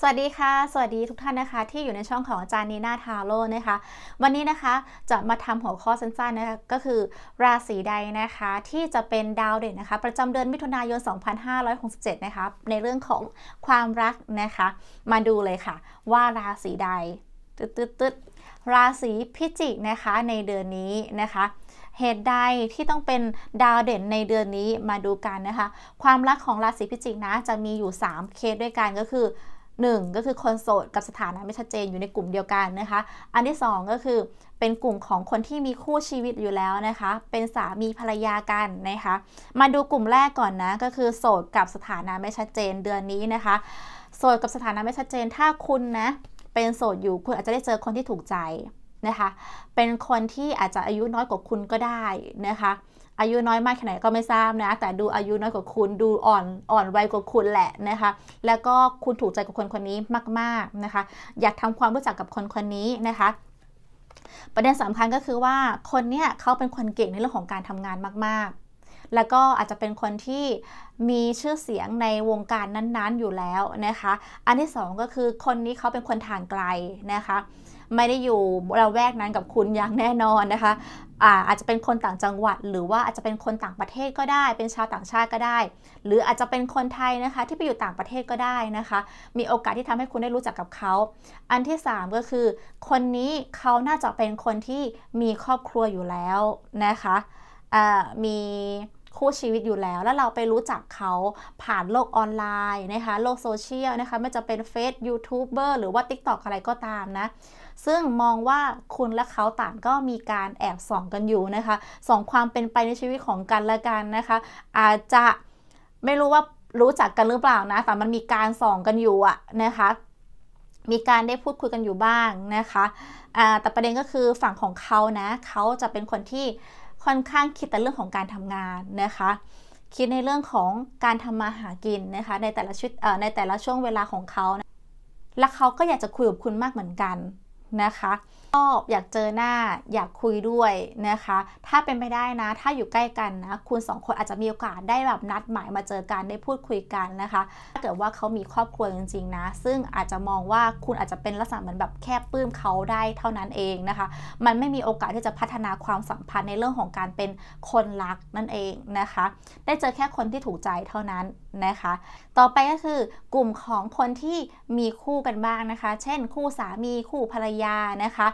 สวัสดีค่ะ สวัสดีทุกท่านนะคะ ที่อยู่ในช่องของอาจารย์นีนาทาโร่นะคะ วันนี้นะคะจะมาทำหัวข้อสั้นๆนะคะก็คือราศีใดนะคะที่จะเป็นดาวเด่นนะคะ ประจำเดือนมิถุนายน 2567 นะคะในเรื่องของความรักนะคะ มาดูเลยค่ะ ว่าราศีใดตึ๊ดๆๆราศีพิจิกนะคะในเดือนนี้นะคะเหตุใดที่ต้องเป็นดาวเด่นในเดือนนี้มาดูกันนะคะ ความรักของราศีพิจิกนะจะมีอยู่ 3 เคสด้วยกันก็คือ 1 ก็คือคนโสดกับสถานะไม่ชัดเจนอยู่ในกลุ่มเดียวกันนะคะ อันที่ 2 ก็คือเป็นกลุ่มของคนที่มีคู่ชีวิตอยู่แล้วนะคะ เป็นสามีภรรยากันนะคะ มาดูกลุ่มแรกก่อนนะ ก็คือโสดกับสถานะไม่ชัดเจนเดือนนี้นะคะ โสดกับสถานะไม่ชัดเจนถ้าคุณนะเป็นโสดอยู่คุณอาจจะได้เจอคนที่ถูกใจ นะคะ เป็นคนที่อาจจะอายุน้อยกว่าคุณก็ได้นะคะ อายุน้อยมากแค่ไหนก็ไม่ทราบนะ แต่ดูอายุน้อยกว่าคุณ ดูอ่อนอ่อนวัยกว่าคุณแหละนะคะ แล้วก็คุณถูกใจกับคนคนนี้มาก ๆนะคะ อยากทำความรู้จักกับคนคนนี้นะคะประเด็นสำคัญก็คือว่าคนเนี้ยเขาเป็นคนเก่งในเรื่องของการทำงานมาก ๆ แล้วก็อาจจะเป็นคนที่มีชื่อเสียงในวงการนั้นๆอยู่แล้วนะคะ อันที่สองก็คือคนนี้เขาเป็นคนทางไกลนะคะไม่ได้อยู่ระแวกนั้นกับคุณอย่างแน่นอนนะคะอาอาจจะเป็นคนต่างจังหวัด หรือว่าอาจจะเป็นคนต่างประเทศก็ได้ เป็นชาวต่างชาติก็ได้ หรืออาจจะเป็นคนไทยนะคะที่ไปอยู่ต่างประเทศก็ได้นะคะ มีโอกาสที่ทำให้คุณได้รู้จักกับเขา อันที่ 3 ก็คือ คนนี้เขาน่าจะเป็นคนที่มีครอบครัวอยู่แล้วนะคะ มีคู่ชีวิตอยู่แล้ว แล้วเราไปรู้จักเขาผ่านโลกออนไลน์นะคะ โลกโซเชียลนะคะไม่จะเป็นเฟซยูทูบเบอร์หรือว่า TikTok อะไรก็ตามนะ ซึ่งมองว่าคุณและเขาต่างก็มีการแอบส่องกันอยู่นะคะส่องความเป็นไปในชีวิตของกันและกันนะคะ อาจจะไม่รู้ว่ารู้จักกันหรือเปล่านะ แต่มันมีการส่องกันอยู่อะนะคะ มีการได้พูดคุยกันอยู่บ้างนะคะ แต่ประเด็นก็คือฝั่งของเขานะ เขาจะเป็นคนที่ ค่อนข้างคิดแต่เรื่องของการทำงานนะคะ คิดในเรื่องของการทำมาหากินนะคะ ในแต่ละชุดในแต่ละช่วงเวลาของเขา และเขาก็อยากจะคุยกับคุณมากเหมือนกัน นะคะก็อยากเจอหน้าอยากคุยด้วยนะคะ ถ้าเป็นไปได้นะ ถ้าอยู่ใกล้กันนะ คุณสองคนอาจจะมีโอกาสได้แบบนัดหมายมาเจอกันได้พูดคุยกันนะคะ ถ้าเกิดว่าเขามีครอบครัวจริงๆนะ ซึ่งอาจจะมองว่าคุณอาจจะเป็นลักษณะเหมือนแบบแค่ปลื้มเขาได้เท่านั้นเองนะคะ มันไม่มีโอกาสที่จะพัฒนาความสัมพันธ์ในเรื่องของการเป็นคนรักนั่นเองนะคะ ได้เจอแค่คนที่ถูกใจเท่านั้นนะคะ ต่อไปก็คือกลุ่มของคนที่มีคู่กันบ้างนะคะ เช่น คู่สามีคู่ภรรยานะคะ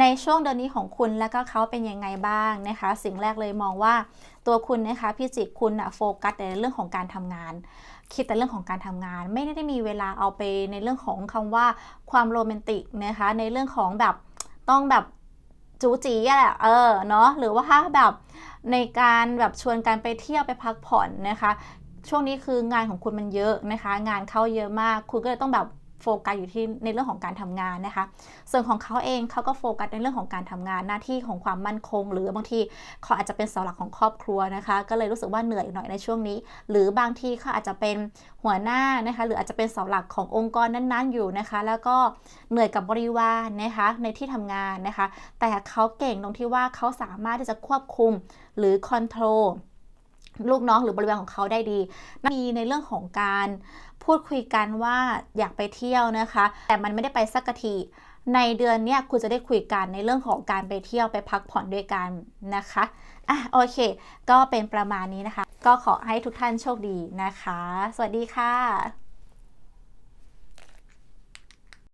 ในช่วงเดือนนี้ของคุณแล้วก็เขาเป็นยังไงบ้างนะคะ สิ่งแรกเลยมองว่าตัวคุณนะคะพี่จิกคุณอะโฟกัสในเรื่องของการทำงาน คิดแต่เรื่องของการทำงาน ไม่ได้มีเวลาเอาไปในเรื่องของคำว่าความโรแมนติกนะคะ ในเรื่องของแบบต้องแบบจูจีอะแหละเออเนาะหรือว่าถ้าแบบในการแบบชวนกันไปเที่ยวไปพักผ่อนนะคะ ช่วงนี้คืองานของคุณมันเยอะนะคะ งานเข้าเยอะมาก คุณก็เลยต้องแบบ โฟกัสอยู่ที่ในเรื่องของการทำงานนะคะ ส่วนของเขาเองเขาก็โฟกัสในเรื่องของการทำงานหน้าที่ของความมั่นคง หรือบางทีเขาอาจจะเป็นเสาหลักของครอบครัวนะคะ ก็เลยรู้สึกว่าเหนื่อยหน่อยในช่วงนี้ หรือบางทีเขาอาจจะเป็นหัวหน้านะคะ หรืออาจจะเป็นเสาหลักขององค์กรนั้นๆอยู่นะคะ แล้วก็เหนื่อยกับบริวารนะคะในที่ทำงานนะคะ แต่เขาเก่งตรงที่ว่าเขาสามารถที่จะควบคุมหรือคอนโทรล ลูกน้องหรือบริวารของเขาได้ดี มีในเรื่องของการพูดคุยกันว่าอยากไปเที่ยวนะคะ แต่มันไม่ได้ไปสักทีในเดือนนี้คุณจะได้คุยกันในเรื่องของการไปเที่ยวไปพักผ่อนด้วยกันนะคะอะโอเค ก็เป็นประมาณนี้นะคะ ก็ขอให้ทุกท่านโชคดีนะคะ สวัสดีค่ะ